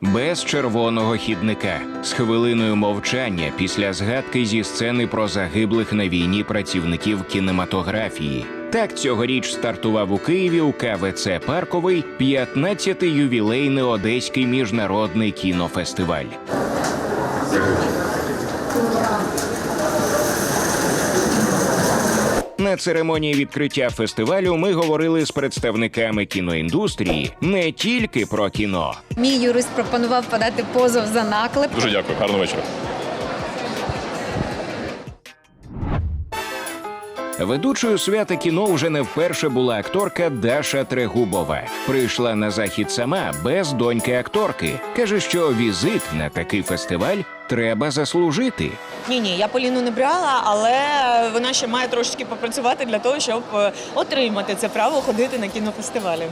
без червоного хідника, з хвилиною мовчання після згадки зі сцени про загиблих на війні працівників кінематографії. Так цьогоріч стартував у Києві у КВЦ Парковий 15-й ювілейний Одеський міжнародний кінофестиваль. На церемонії відкриття фестивалю ми говорили з представниками кіноіндустрії не тільки про кіно. Мій юрист пропонував подати позов за наклеп. Дуже дякую, гарного вечора. Ведучою свята кіно вже не вперше була акторка Даша Трегубова. Прийшла на захід сама без доньки акторки. каже, що візит на такий фестиваль треба заслужити. Ні, ні, я Поліну не брала, але вона ще має трошечки попрацювати для того, щоб е, отримати це право ходити на кінофестивалі.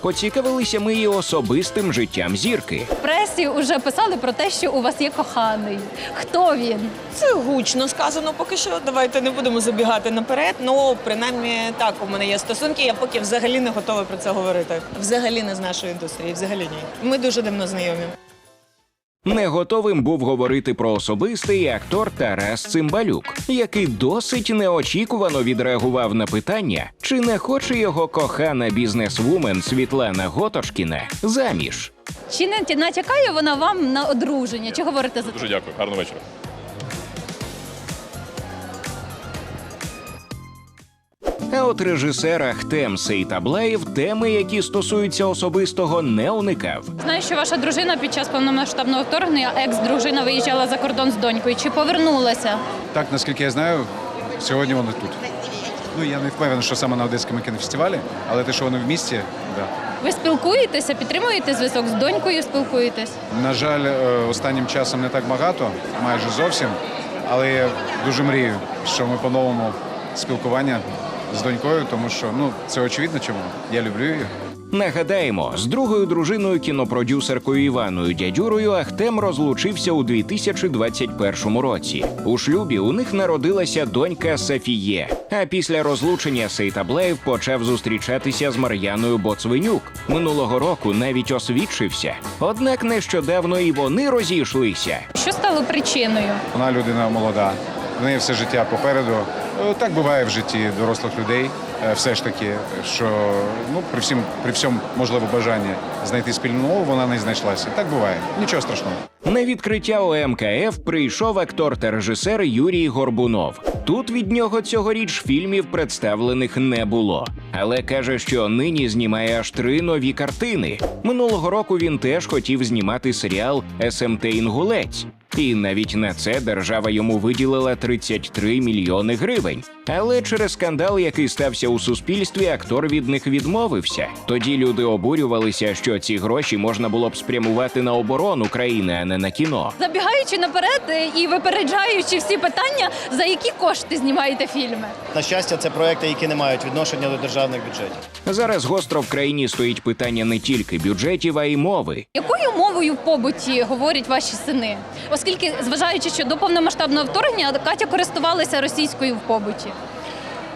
Поцікавилися ми і особистим життям зірки. В пресі вже писали про те, що у вас є коханий. Хто він? Це гучно сказано поки що. Давайте не будемо забігати наперед. Ну, принаймні, так, у мене є стосунки. Я поки взагалі не готова про це говорити. Взагалі не з нашої індустрії, взагалі ні. Ми дуже давно знайомі. Не готовим був говорити про особистий актор Тарас Цимбалюк, який досить неочікувано відреагував на питання, чи не хоче його кохана бізнесвумен Світлана Готошкіна заміж. Чи не натякає вона вам на одруження? Чи говорите за Дуже дякую, гарного вечора. А от режисер Ахтем Сейтаблаєв теми, які стосуються особистого, не уникав. знаю, що ваша дружина під час повномасштабного вторгнення, екс-дружина виїжджала за кордон з донькою. Чи повернулася? Так, наскільки я знаю, сьогодні вони тут. Ну, я не впевнений, що саме на Одеському кінофестивалі, але те, що вони в місті, да. Ви спілкуєтеся, підтримуєте зв'язок з донькою? Спілкуєтесь? На жаль, е, останнім часом не так багато, майже зовсім. Але я дуже мрію, що ми по-новому спілкування з донькою, тому що ну це очевидно, чому я люблю її. Нагадаємо, з другою дружиною кінопродюсеркою Іваною Дядюрою Ахтем розлучився у 2021 році. У шлюбі у них народилася донька Софіє. А після розлучення Сейтаблеєв почав зустрічатися з Мар'яною Боцвинюк. Минулого року навіть освідчився. Однак нещодавно і вони розійшлися. Що стало причиною? Вона людина молода, в неї все життя попереду. Е, Так буває в житті дорослих людей. Е, Все ж таки, що ну при всім при всьому можливо бажанні знайти спільну мову, вона не знайшлася. Так буває. Нічого страшного. На відкриття ОМКФ прийшов актор та режисер Юрій Горбунов. Тут від нього цьогоріч фільмів представлених не було, але каже, що нині знімає аж три нові картини. Минулого року він теж хотів знімати серіал СМТ Інгулець. І навіть на це держава йому виділила 33 мільйони гривень. Але через скандал, який стався у суспільстві, актор від них відмовився. Тоді люди обурювалися, що ці гроші можна було б спрямувати на оборону країни, а не на кіно. Забігаючи наперед е, і випереджаючи всі питання, за які кошти знімаєте фільми? На щастя, це проекти, які не мають відношення до державних бюджетів. Зараз гостро в країні стоїть питання не тільки бюджетів, а й мови. Якою мовою в побуті говорять ваші сини? Оскільки, зважаючи, що до повномасштабного вторгнення Катя користувалася російською в побуті.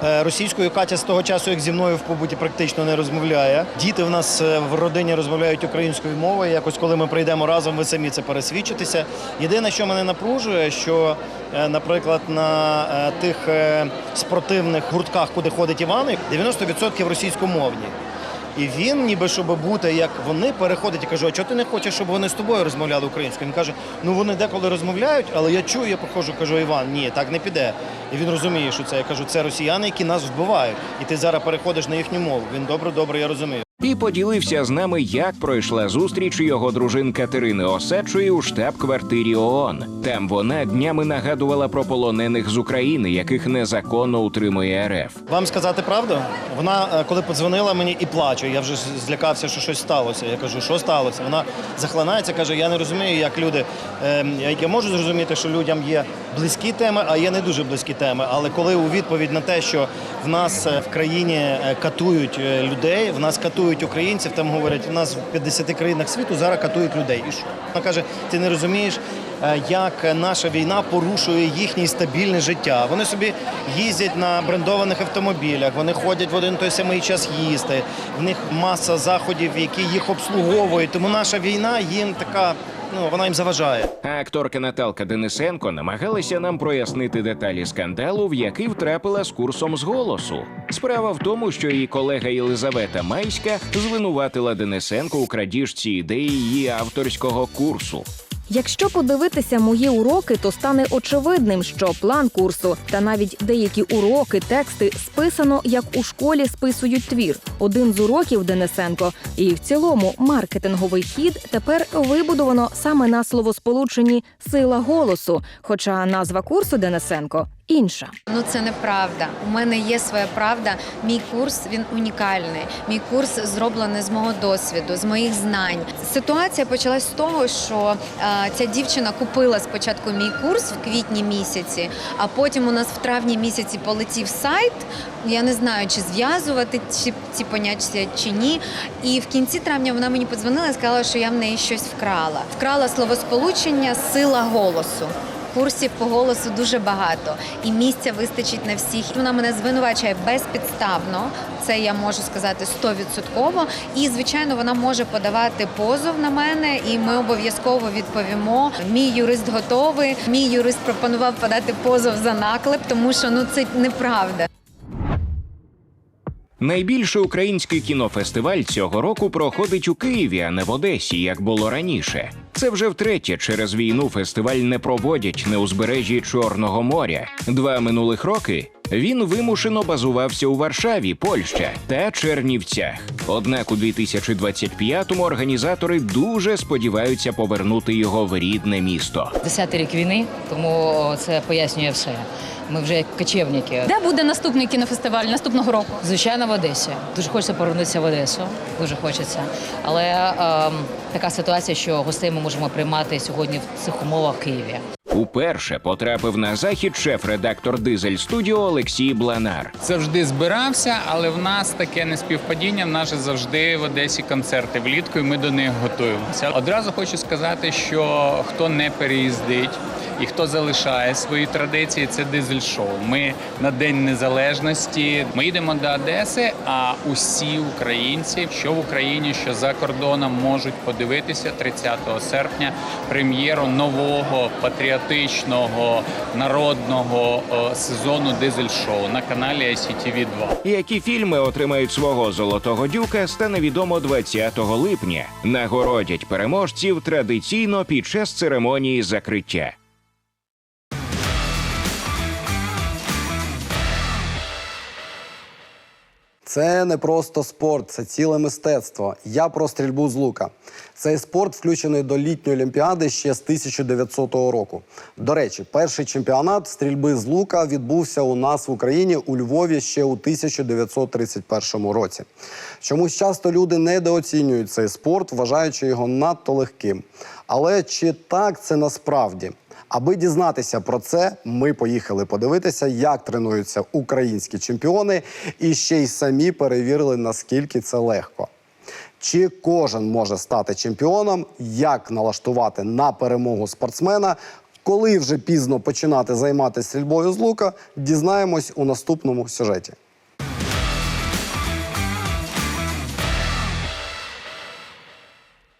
Е, Російською Катя з того часу, як зі мною в побуті, практично не розмовляє. Діти в нас е, в родині розмовляють українською мовою. Якось, коли ми прийдемо разом, ви самі це пересвідчитеся. Єдине, що мене напружує, що, е, наприклад, на тих спортивних гуртках, куди ходить Іван, 90% російськомовні. І він, ніби щоб бути як вони, переходить і каже, а чого ти не хочеш, щоб вони з тобою розмовляли українською? Він каже, ну вони деколи розмовляють, але я чую, я походжу, кажу, Іван, ні, так не піде. І він розуміє, що це. Я кажу, це росіяни, які нас вбивають. І ти зараз переходиш на їхню мову. Він добре, добре, я розумію. І поділився з нами, як пройшла зустріч його дружин Катерини Осадчої у штаб-квартирі ООН. Там вона днями нагадувала про полонених з України, яких незаконно утримує РФ. Вам сказати правду? Вона, е, коли подзвонила мені і плаче, я вже злякався, що щось сталося. Я кажу, що сталося? Вона захлинається, каже: я не розумію, як люди. е, я можу зрозуміти, що людям є близькі теми, а є не дуже близькі теми. Але коли у відповідь на те, що в нас е, в країні е, катують людей, в нас катують українців, там говорять, в нас в 50 країнах світу зараз катують людей. І що? Вона каже, ти не розумієш. е, як наша війна порушує їхнє стабільне життя. Вони собі їздять на брендованих автомобілях, вони ходять в один той самий час їсти. В них маса заходів, які їх обслуговують. Тому наша війна їм така, ну вона їм заважає. Акторка Наталка Денисенко намагалася нам прояснити деталі скандалу, в який втрапила з курсом з голосу. Справа в тому, що її колега Єлизавета Майська звинуватила Денисенко у крадіжці ідеї її авторського курсу. Якщо подивитися мої уроки, то стане очевидним, що план курсу та навіть деякі уроки, тексти списано, як у школі списують твір. Один з уроків Денисенко, і в цілому маркетинговий хід тепер вибудовано саме на словосполученні сила голосу. Хоча назва курсу Денисенко інша. Ну це неправда. У мене є своя правда. Мій курс він унікальний. Мій курс зроблений з мого досвіду, з моїх знань. Ситуація почалась з того, що е, ця дівчина купила спочатку мій курс в квітні місяці, а потім у нас в травні місяці полетів сайт. Я не знаю, чи зв'язувати ці, ці поняття чи ні. І в кінці травня вона мені подзвонила і сказала, що я в неї щось вкрала. Вкрала словосполучення сила голосу. Курсів по голосу дуже багато, і місця вистачить на всіх. Вона мене звинувачує безпідставно. Це я можу сказати стовідсотково. І звичайно, вона може подавати позов на мене, і ми обов'язково відповімо. Мій юрист готовий. Мій юрист пропонував подати позов за наклеп, тому що ну це неправда. Найбільший український кінофестиваль цього року проходить у Києві, а не в Одесі, як було раніше. Це вже втретє через війну фестиваль не проводять на узбережжі Чорного моря. Два минулих роки він вимушено базувався у Варшаві, Польща та Чернівцях. Однак у 2025-му організатори дуже сподіваються повернути його в рідне місто. Десятий рік війни, тому це пояснює все. Ми вже як кочевники. Де буде наступний кінофестиваль наступного року? Звичайно, в Одесі. Дуже хочеться повернутися в Одесу. Дуже хочеться. Але ем, така ситуація, що гостей ми можемо приймати сьогодні в цих умовах в Києві. Уперше потрапив на захід шеф-редактор Дизель Студіо Олексій Бланар. завжди збирався, але в нас таке неспівпадіння. В нас же завжди в Одесі концерти влітку, і ми до них готуємося. Одразу хочу сказати, що хто не переїздить і хто залишає свої традиції, це дизель шоу. Ми на День Незалежності. Ми їдемо до Одеси. А усі українці, що в Україні, що за кордоном, можуть подивитися 30 серпня прем'єру нового патріотичного народного е, сезону дизель шоу на каналі ICTV 2 Які фільми отримають свого золотого дюка, стане відомо 20 липня. Нагородять переможців традиційно під час церемонії закриття. Це не просто спорт, це ціле мистецтво. Я про стрільбу з лука. Цей спорт включений до літньої олімпіади ще з 1900 року. До речі, перший чемпіонат стрільби з лука відбувся у нас в Україні у Львові ще у 1931 році. Чомусь часто люди недооцінюють цей спорт, вважаючи його надто легким. Але чи так це насправді? Аби дізнатися про це, ми поїхали подивитися, як тренуються українські чемпіони, і ще й самі перевірили, наскільки це легко. Чи кожен може стати чемпіоном, як налаштувати на перемогу спортсмена, коли вже пізно починати займатися стрільбою з лука, дізнаємось у наступному сюжеті.